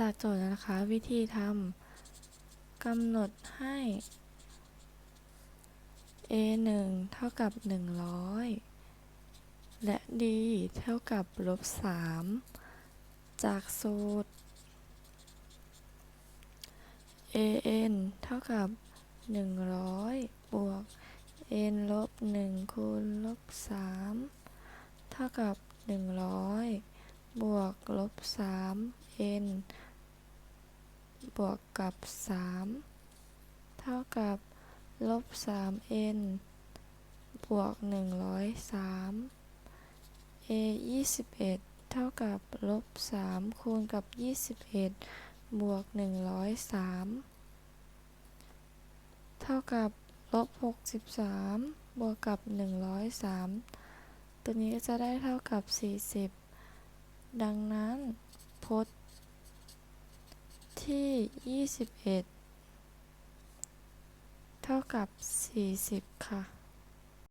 จากโจทย์นะคะวิธีทำกำหนดให้ a 1เท่ากับ 100 และ d เท่ากับลบ3จากสูตร an เท่ากับ 100 บวก n ลบ 1 คูณลบ 3 เท่ากับ 100 บวกลบ 3 n บวกกับ 3 เท่ากับลบ 3 n บวก 103 a 21 เท่ากับลบ 3 คูณกับ 21 บวก 103 เท่ากับลบ 63 บวกกับ 103 ตัวนี้ก็จะได้เท่ากับ 40 ดังนั้นพจน์ ที่21เท่ากับ40ค่ะ